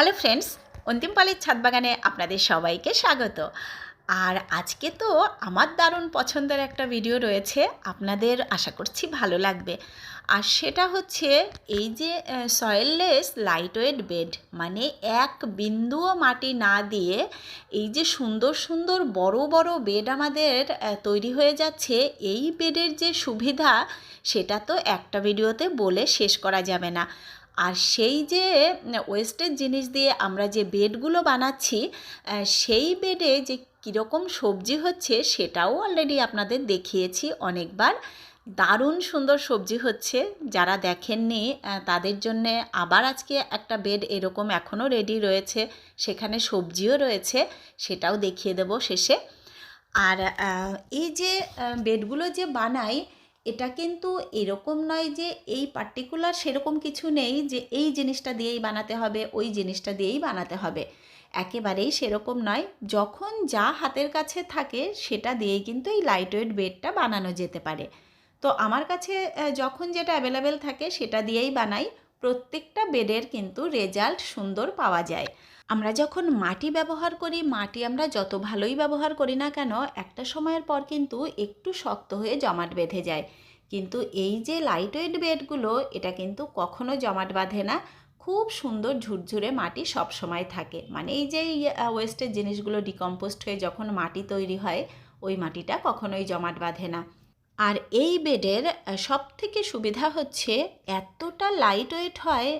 Hello friends, অন্তিম পালের ছাদ বাগানে আপনাদের সবাইকে স্বাগত। আর আজকে তো আমার দারুণ পছন্দের একটা ভিডিও রয়েছে, আপনাদের আশা করছি ভালো লাগবে। আর সেটা হচ্ছে এই যে সয়েললেস লাইটওয়েট বেড মানে এক বিন্দুও মাটি না দিয়ে এই যে সুন্দর সুন্দর বড় বড় বেড আমাদের তৈরি হয়ে যাচ্ছে, এই বেডের যে সুবিধা, সেটা তো একটা ভিডিওতে বলে শেষ করা যাবে না। আর সেই যে ওয়েস্টের জিনিস দিয়ে আমরা যে বেডগুলো বানাচ্ছি সেই বেডে যে কীরকম সবজি হচ্ছে সেটাও অলরেডি আপনাদের দেখিয়েছি অনেকবার। দারুণ সুন্দর সবজি হচ্ছে, যারা দেখেননি তাদের জন্যে আবার আজকে একটা বেড এরকম এখনও রেডি রয়েছে, সেখানে সবজিও রয়েছে, সেটাও দেখিয়ে দেব শেষে। আর এই যে বেডগুলো যে বানাই এটা কিন্তু এরকম নয় যে এই পার্টিকুলার সেরকম কিছু নেই যে এই জিনিসটা দিয়েই বানাতে হবে, ওই জিনিসটা দিয়েই বানাতে হবে। একেবারেই সেরকম নয়। যখন যা হাতের কাছে থাকে, সেটা দিয়েই কিন্তু এই লাইটওয়েট বেডটা বানানো যেতে পারে। তো আমার কাছে যখন যেটা অ্যাভেলেবেল থাকে, সেটা দিয়েই বানাই। প্রত্যেকটা বেডের কিন্তু রেজাল্ট সুন্দর পাওয়া যায়। আমরা যখন মাটি ব্যবহার করি, মাটি আমরা যত ভালোই ব্যবহার করি না কেন, একটা সময়ের পর কিন্তু একটু শক্ত হয়ে জমাট বেঁধে যায়। কিন্তু এই যে লাইটওয়েট বেডগুলো, এটা কিন্তু কখনো জমাট বাঁধে না। খুব সুন্দর ঝুরঝুরে মাটি সব সময় থাকে। মানে এই যে ওয়েস্টের জিনিসগুলো ডিকম্পোস্ট হয়ে যখন মাটি তৈরি হয়, ওই মাটিটা কখনোই জমাট বাঁধে না। আর এই বেডের সব থেকে সুবিধা হচ্ছে এতটা লাইট ওয়েট হয়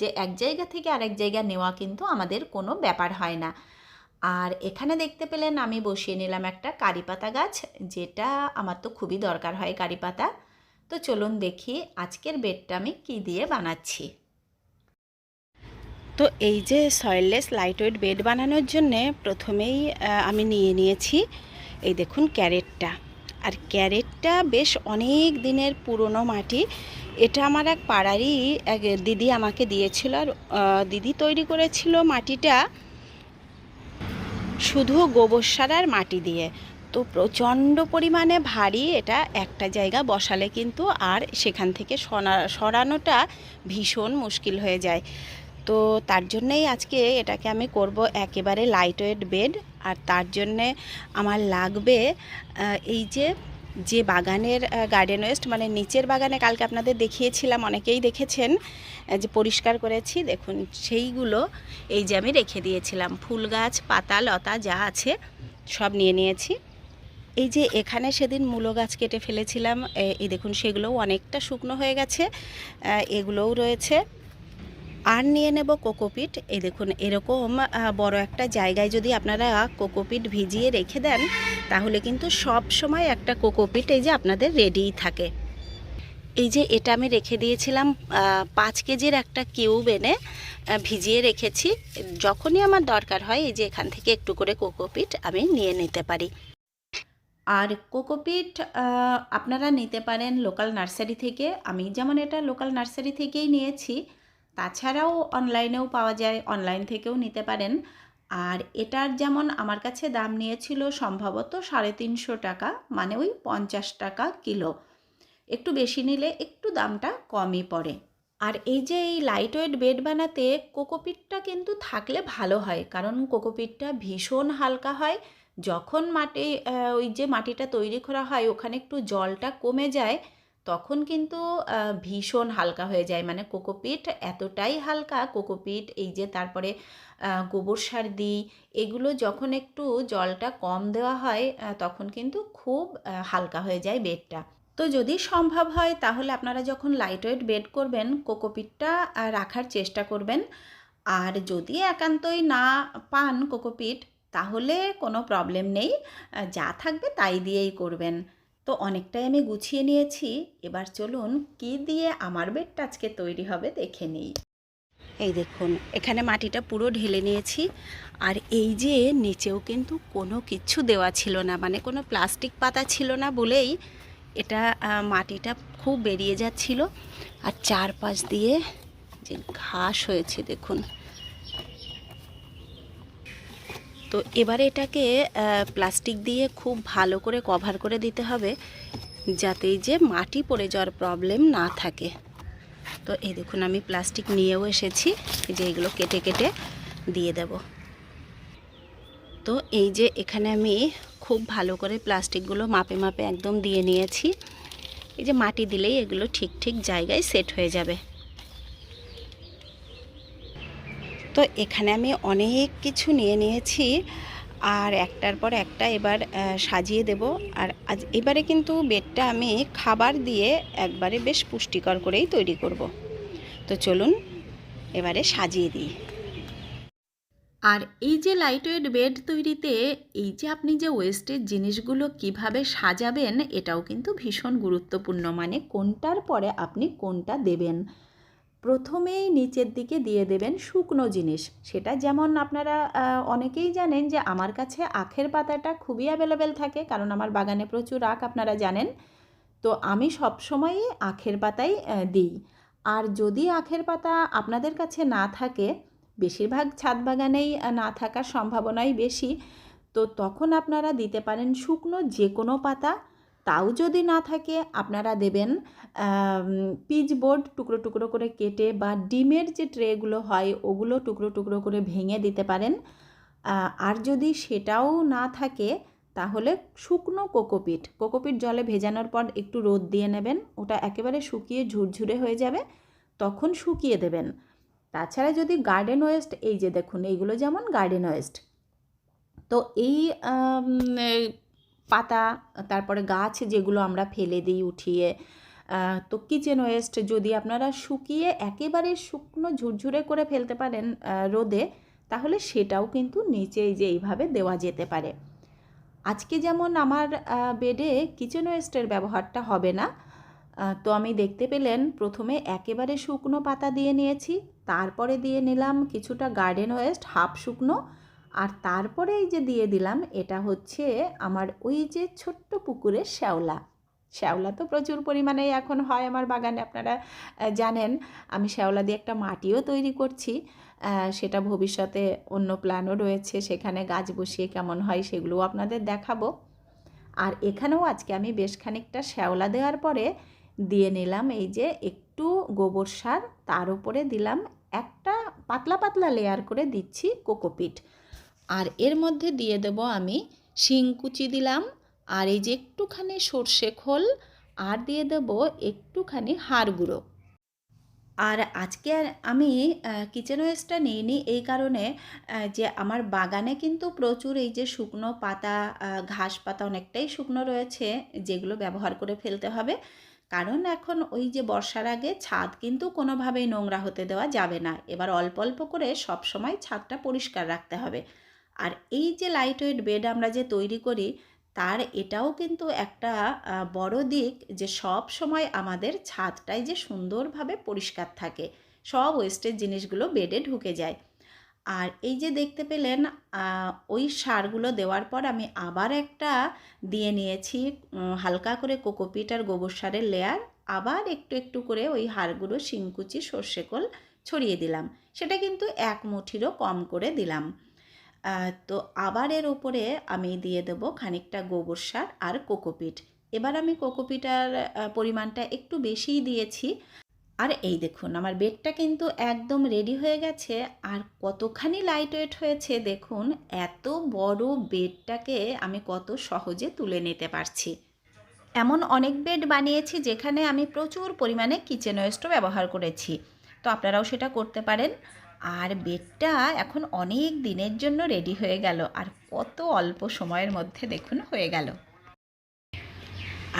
যে এক জায়গা থেকে আরেক জায়গা নেওয়া কিন্তু আমাদের কোনো ব্যাপার হয় না। আর এখানে দেখতে পেলেন, আমি বসিয়ে নিলাম একটা কারি পাতা গাছ, যেটা আমার তো খুবই দরকার হয় কারি পাতা। তো চলুন দেখি আজকের বেডটা আমি কী দিয়ে বানাচ্ছি। তো এই যে সয়েললেস লাইটওয়েট বেড বানানোর জন্যে প্রথমেই আমি নিয়ে নিয়েছি, এই দেখুন ক্যারেটটা। আর ক্যারেটটা বেশ অনেক দিনের পুরনো মাটি। এটা আমার এক পাড়ারই এক দিদি আমাকে দিয়েছিল আর দিদি তৈরি করেছিল মাটিটা শুধু গোবর সার আর মাটি দিয়ে। তো প্রচণ্ড পরিমাণে ভারী এটা একটা জায়গা বসালে কিন্তু আর সেখান থেকে সরা সরানোটা ভীষণ মুশকিল হয়ে যায়। তো তার জন্যেই আজকে এটাকে আমি করব একেবারে লাইটওয়েট বেড আর তার জন্যে আমার লাগবে এই যে যে বাগানের গার্ডেন ওয়েস্ট মানে নিচের বাগানে কালকে আপনাদের দেখিয়েছিলাম, অনেকেই দেখেছেন যে পরিষ্কার করেছি, দেখুন সেইগুলো এই যে আমি রেখে দিয়েছিলাম। ফুল গাছ, পাতা, লতা যা আছে সব নিয়ে নিয়েছি। এই যে এখানে সেদিন মূলো গাছ কেটে ফেলেছিলাম এই দেখুন সেগুলোও অনেকটা শুকনো হয়ে গেছে এগুলোও রয়েছে। আর নিয়ে নেব কোকোপিট। এই দেখুন, এরকম বড় একটা জায়গায় যদি আপনারা কোকোপিট ভিজিয়ে রেখে দেন, তাহলে কিন্তু সব সময় একটা কোকোপিট এই যে আপনাদের রেডিই থাকে। এই যে এটা আমি রেখে দিয়েছিলাম পাঁচ কেজির একটা কিউব এনে ভিজিয়ে রেখেছি। যখনই আমার দরকার হয়, এই যে এখান থেকে একটু করে কোকোপিট আমি নিয়ে নিতে পারি। আর কোকোপিট আপনারা নিতে পারেন লোকাল নার্সারি থেকে। আমি যেমন এটা লোকাল নার্সারি থেকেই নিয়েছি তাছাড়াও অনলাইনেও পাওয়া যায়, অনলাইন থেকেও নিতে পারেন। আর এটার যেমন আমার কাছে দাম নিয়েছিল সম্ভবত সাড়ে তিনশো টাকা মানে ওই পঞ্চাশ টাকা কিলো। একটু বেশি নিলে একটু দামটা কমই পড়ে। আর এই যে এই লাইট ওয়েট বেড বানাতে কোকোপিটটা কিন্তু থাকলে ভালো হয়, কারণ কোকোপিটটা ভীষণ হালকা হয়। যখন মাটি ওই যে মাটিটা তৈরি করা হয়, ওখানে একটু জলটা কমে যায় তখন কিন্তু ভীষণ হালকা হয়ে যায়। মানে কোকোপিট এতটাই হালকা কোকোপিট এই যে তারপরে গোবর সার দিই, এগুলো যখন একটু জলটা কম দেওয়া হয় তখন কিন্তু খুব হালকা হয়ে যায় বেডটা। তো যদি সম্ভব হয়, তাহলে আপনারা যখন লাইটওয়েট বেড করবেন কোকোপিটটা রাখার চেষ্টা করবেন। আর যদি একান্তই না পান কোকোপিট তাহলে কোনো প্রবলেম নেই। যা থাকবে তাই দিয়েই করবেন। তো অনেকটাই আমি গুছিয়ে নিয়েছি। এবার চলুন কি দিয়ে আমার বেডটা আজকে তৈরি হবে দেখে নিই। এই দেখুন, এখানে মাটিটা পুরো ঢেলে নিয়েছি। আর এই যে নিচেও কিন্তু কোনো কিছু দেওয়া ছিল না মানে কোনো প্লাস্টিক পাতা ছিল না বলেই এটা মাটিটা খুব বেরিয়ে যাচ্ছিল। আর চারপাশ দিয়ে যে ঘাস হয়েছে, দেখুন। তো এবারে এটাকে প্লাস্টিক দিয়ে খুব ভালো করে কভার করে দিতে হবে, যাতে যে মাটি পড়ে যাওয়ার প্রবলেম না থাকে। তো এই দেখুন, আমি প্লাস্টিক নিয়েও এসেছি যে এগুলো কেটে কেটে দিয়ে দেব। তো এই যে এখানে আমি খুব ভালো করে প্লাস্টিকগুলো মাপে মাপে একদম দিয়ে নিয়েছি। এই যে মাটি দিলেই এগুলো ঠিক ঠিক জায়গায় সেট হয়ে যাবে। তো এখানে আমি অনেক কিছু নিয়ে নিয়েছি। আর একটার পর একটা এবার সাজিয়ে দেব। আর আজ এবারে কিন্তু বেডটা আমি খাবার দিয়ে একবারে বেশ পুষ্টিকর করেই তৈরি করব। তো চলুন, এবারে সাজিয়ে দিই। আর এই যে লাইটওয়েট বেড তৈরিতে, এই যে আপনি যে ওয়েস্টের জিনিসগুলো কীভাবে সাজাবেন, এটাও কিন্তু ভীষণ গুরুত্বপূর্ণ। মানে কোনটার পরে আপনি কোনটা দেবেন? প্রথমেই নিচের দিকে দিয়ে দেবেন শুকনো জিনিস। সেটা যেমন আপনারা অনেকেই জানেন যে আমার কাছে আখের পাতাটা খুবই অ্যাভেলেবেল থাকে, কারণ আমার বাগানে প্রচুর আখ আপনারা জানেন। তো আমি সবসময়ই আখের পাতাই দিই। আর যদি আখের পাতা আপনাদের কাছে না থাকে, বেশিরভাগ ছাদ বাগানেই না থাকার সম্ভাবনাই বেশি, তো তখন আপনারা দিতে পারেন শুকনো যে কোনো পাতা। তাও যদি না থাকে, আপনারা দেবেন পিচ বোর্ড টুকরো টুকরো করে কেটে বা ডিমের যে ট্রেগুলো হয়, ওগুলো টুকরো টুকরো করে ভেঙে দিতে পারেন। আর যদি সেটাও না থাকে, তাহলে শুকনো কোকোপিট। কোকোপিট জলে ভেজানোর পর একটু রোদ দিয়ে নেবেন, ওটা একেবারে শুকিয়ে ঝুরঝুরে হয়ে যাবে, তখন শুকিয়ে দেবেন। তাছাড়া যদি গার্ডেন ওয়েস্ট, এই যে দেখুন, এইগুলো যেমন গার্ডেন ওয়েস্ট। তো এই পাতা, তারপরে গাছ যেগুলো আমরা ফেলে দিই উঠিয়ে তো কিচেন ওয়েস্ট যদি আপনারা শুকিয়ে একেবারে শুকনো ঝুরঝুরে করে ফেলতে পারেন রোদে, তাহলে সেটাও কিন্তু নিচে যে এইভাবে দেওয়া যেতে পারে। আজকে যেমন আমার বেডে কিচেন ওয়েস্টের ব্যবহারটা হবে না তো আমি দেখতে পেলেন প্রথমে একেবারে শুকনো পাতা দিয়ে নিয়েছি, তারপরে দিয়ে নিলাম কিছুটা গার্ডেন ওয়েস্ট হাফ শুকনো আর তারপরে এই যে দিয়ে দিলাম, এটা হচ্ছে আমার ওই যে ছোট্ট পুকুরের শ্যাওলা। শ্যাওলা তো প্রচুর পরিমাণে এখন হয় আমার বাগানে, আপনারা জানেন, আমি শ্যাওলা দিয়ে একটা মাটিও তৈরি করছি। সেটা ভবিষ্যতে অন্য প্ল্যানও রয়েছে, সেখানে গাছ বসিয়ে কেমন হয় সেগুলোও আপনাদের দেখাবো। আর এখানেও আজকে আমি বেশ খানিকটা শ্যাওলা দেওয়ার পরে দিয়ে নিলাম এই যে একটু গোবর সার, তার উপরে দিলাম একটা পাতলা পাতলা লেয়ার করে দিচ্ছি কোকোপিট। আর এর মধ্যে দিয়ে দেব আমি শিংকুচি দিলাম, আর এই যে একটুখানি সর্ষে খোল, আর দিয়ে দেব একটুখানি হাড় গুঁড়ো। আর আজকে আমি কিচেন ওয়েস্টটা নিইনি এই কারণে যে আমার বাগানে কিন্তু প্রচুর এই যে শুকনো পাতা ঘাস পাতা অনেকটাই শুকনো রয়েছে, যেগুলো ব্যবহার করে ফেলতে হবে। কারণ এখন ওই যে বর্ষার আগে ছাদ কিন্তু কোনোভাবেই নোংরা হতে দেওয়া যাবে না। এবার অল্প অল্প করে সব সময় ছাদটা পরিষ্কার রাখতে হবে। আর এই যে লাইট ওয়েট বেড আমরা যে তৈরি করি, তার এটাও কিন্তু একটা বড় দিক যে সব সময় আমাদের ছাদটাই যে সুন্দরভাবে পরিষ্কার থাকে, সব ওয়েস্টের জিনিসগুলো বেডে ঢুকে যায়। আর এই যে দেখতে পেলেন ওই সারগুলো দেওয়ার পর আমি আবার একটা দিয়ে নিয়েছি হালকা করে কোকোপিট আর গোবর সারের লেয়ার আবার একটু একটু করে ওই হাড়গুলো শিংকুচি সর্ষেকোল ছড়িয়ে দিলাম। সেটা কিন্তু এক মুঠিরও কম করে দিলাম। তো আবার এর ওপরে আমি দিয়ে দেবো খানিকটা গোবর সার আর কোকোপিট। এবার আমি কোকোপিটার পরিমাণটা একটু বেশিই দিয়েছি। আর এই দেখুন, আমার বেডটা কিন্তু একদম রেডি হয়ে গেছে। আর কতখানি লাইট ওয়েট হয়েছে দেখুন, এত বড় বেডটাকে আমি কত সহজে তুলে নিতে পারছি। এমন অনেক বেড বানিয়েছি যেখানে আমি প্রচুর পরিমাণে কিচেন ওয়েস্টও ব্যবহার করেছি। তো আপনারাও সেটা করতে পারেন। আর বেডটা এখন অনেক দিনের জন্য রেডি হয়ে গেল। আর কত অল্প সময়ের মধ্যে দেখুন, হয়ে গেল।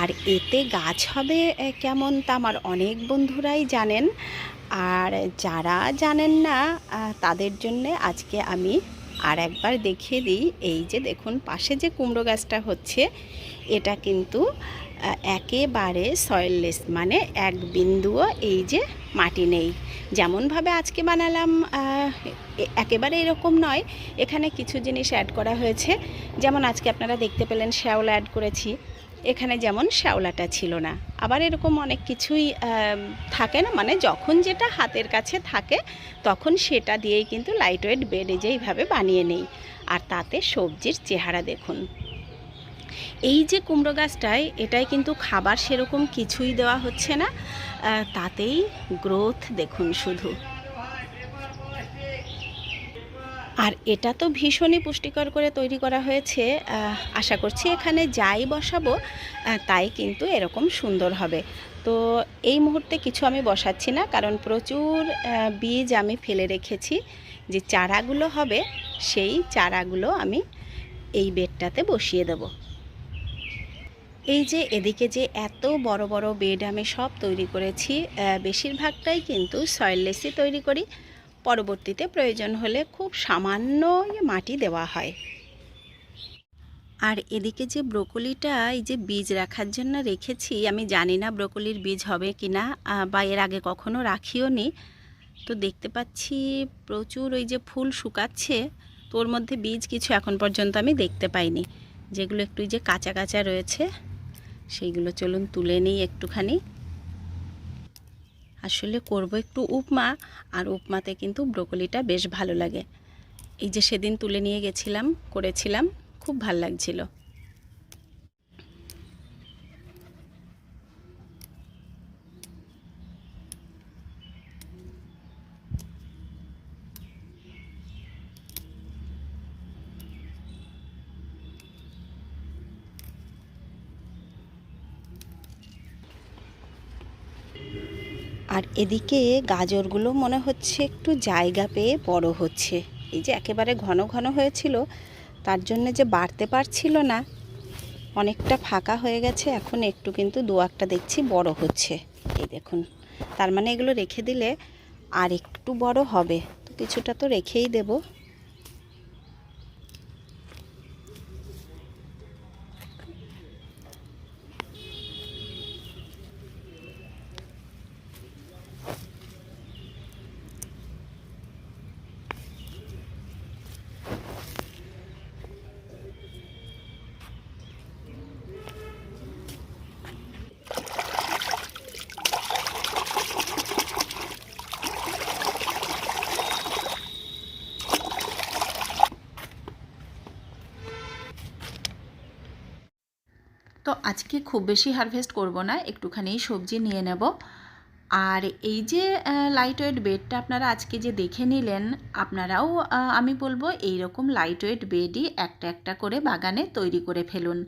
আর এতে গাছ হবে কেমন তা আমার অনেক বন্ধুরাই জানেন। আর যারা জানেন না তাদের জন্যে আজকে আমি আর একবার দেখিয়ে দিই। এই যে দেখুন, পাশে যে কুমড়ো গাছটা হচ্ছে, এটা কিন্তু একেবারে সয়েললেস মানে এক বিন্দুও এই যে মাটি নেই। যেমনভাবে আজকে বানালাম একেবারে এরকম নয়। এখানে কিছু জিনিস অ্যাড করা হয়েছে। যেমন আজকে আপনারা দেখতে পেলেন শ্যাওলা অ্যাড করেছি। এখানে যেমন শ্যাওলাটা ছিল না। আবার এরকম অনেক কিছুই থাকে না? মানে যখন যেটা হাতের কাছে থাকে, তখন সেটা দিয়েই কিন্তু লাইট ওয়েট বেড এই যে এইভাবে বানিয়ে নেই। আর তাতে সবজির চেহারা দেখুন। এই যে কুমড়ো গাছটায়, এটাই কিন্তু খাবার সেরকম কিছুই দেওয়া হচ্ছে না। তাতেই গ্রোথ দেখুন শুধু। আর এটা তো ভীষণই পুষ্টিকর করে তৈরি করা হয়েছে। আশা করছি এখানে যাই বসাবো তাই কিন্তু এরকম সুন্দর হবে। তো এই মুহূর্তে কিছু আমি বসাচ্ছি না, কারণ প্রচুর বীজ আমি ফেলে রেখেছি। যে চারাগুলো হবে, সেই চারাগুলো আমি এই বেডটাতে বসিয়ে দেব। এই যে এদিকে যে এত বড় বড় বেড আমি সব তৈরি করেছি বেশিরভাগটাই কিন্তু সয়েললেসই তৈরি করি। পরবর্তীতে প্রয়োজন হলে খুব সামান্য মাটি দেওয়া হয়। আর এদিকে যে ব্রোকলিটা, এই যে বীজ রাখার জন্য রেখেছি, আমি জানি না ব্রোকলির বীজ হবে কি না বা এর আগে কখনো রাখিও নি। তো দেখতে পাচ্ছি প্রচুর ওই যে ফুল শুকাচ্ছে, তো ওর মধ্যে বীজ কিছু এখন পর্যন্ত আমি দেখতে পাইনি। যেগুলো একটু যে কাঁচা কাঁচা রয়েছে সেইগুলো চলুন তুলে নিই একটুখানি। আসলে করব একটু উপমা, আর উপমাতে কিন্তু ব্রোকলিটা বেশ ভালো লাগে। এই যে সেদিন তুলে নিয়ে গেছিলাম, করেছিলাম, খুব ভালো লাগছিল। আর এদিকে গাজরগুলো মনে হচ্ছে একটু জায়গা পেয়ে বড় হচ্ছে। এই যে একেবারে ঘন ঘন হয়েছিল, তার জন্য যে বাড়তে পারছিল না, অনেকটা ফাঁকা হয়ে গেছে। এখন একটু কিন্তু দু একটা দেখছি বড় হচ্ছে। এই দেখুন, তার মানে এগুলো রেখে দিলে আর একটু বড় হবে। তো কিছুটা তো রেখেই দেবো তো আজকে খুব বেশি হারভেস্ট করব না, একটুখানি সবজি নিয়ে নেব। আর এই যে লাইট ওয়েট বেডটা আপনারা আজকে যে দেখে নিলেন, আপনারাও আমি বলব এই রকম লাইট ওয়েট বেডই একটা একটা করে বাগানে তৈরি করে ফেলুন।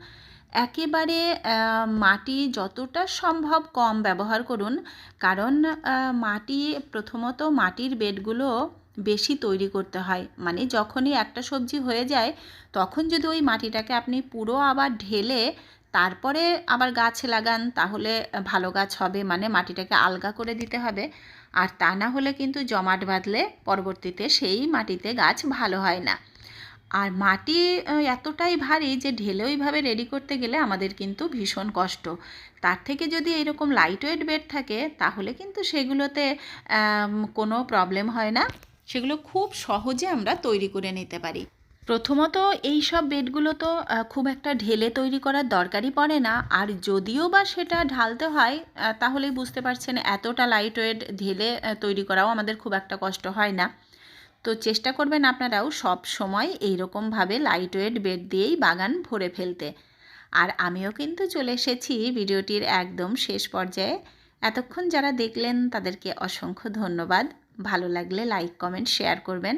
একেবারে মাটি যতটা সম্ভব কম ব্যবহার করুন, কারণ মাটি, প্রথমত মাটির বেডগুলো বেশি তৈরি করতে হয়। মানে যখনই একটা সবজি হয়ে যায়, তখন যদি ওই মাটিটাকে আপনি পুরো আবার ঢেলে তারপরে আবার গাছ লাগান, তাহলে ভালো গাছ হবে মানে মাটিটাকে আলগা করে দিতে হবে। আর তা না হলে কিন্তু জমাট বাঁধলে পরবর্তীতে সেই মাটিতে গাছ ভালো হয় না। আর মাটি এতটাই ভারী যে ঢেলে ওইভাবে রেডি করতে গেলে আমাদের কিন্তু ভীষণ কষ্ট। তার থেকে যদি এরকম লাইট ওয়েট বেড থাকে, তাহলে কিন্তু সেগুলোতে কোনো প্রবলেম হয় না। সেগুলো খুব সহজে আমরা তৈরি করে নিতে পারি। প্রথমত এই সব বেডগুলো তো খুব একটা ঢেলে তৈরি করার দরকারই পড়ে না। আর যদিও বা সেটা ঢালতে হয় তাহলেই বুঝতে পারছেন এতটা লাইট ওয়েট ঢেলে তৈরি করাও আমাদের খুব একটা কষ্ট হয় না। তো চেষ্টা করবেন আপনারাও সব সময় এইরকমভাবে লাইট ওয়েট বেড দিয়েই বাগান ভরে ফেলতে। আর আমিও কিন্তু চলে এসেছি ভিডিওটির একদম শেষ পর্যায়ে। এতক্ষণ যারা দেখলেন তাদেরকে অসংখ্য ধন্যবাদ। ভালো লাগলে লাইক কমেন্ট শেয়ার করবেন।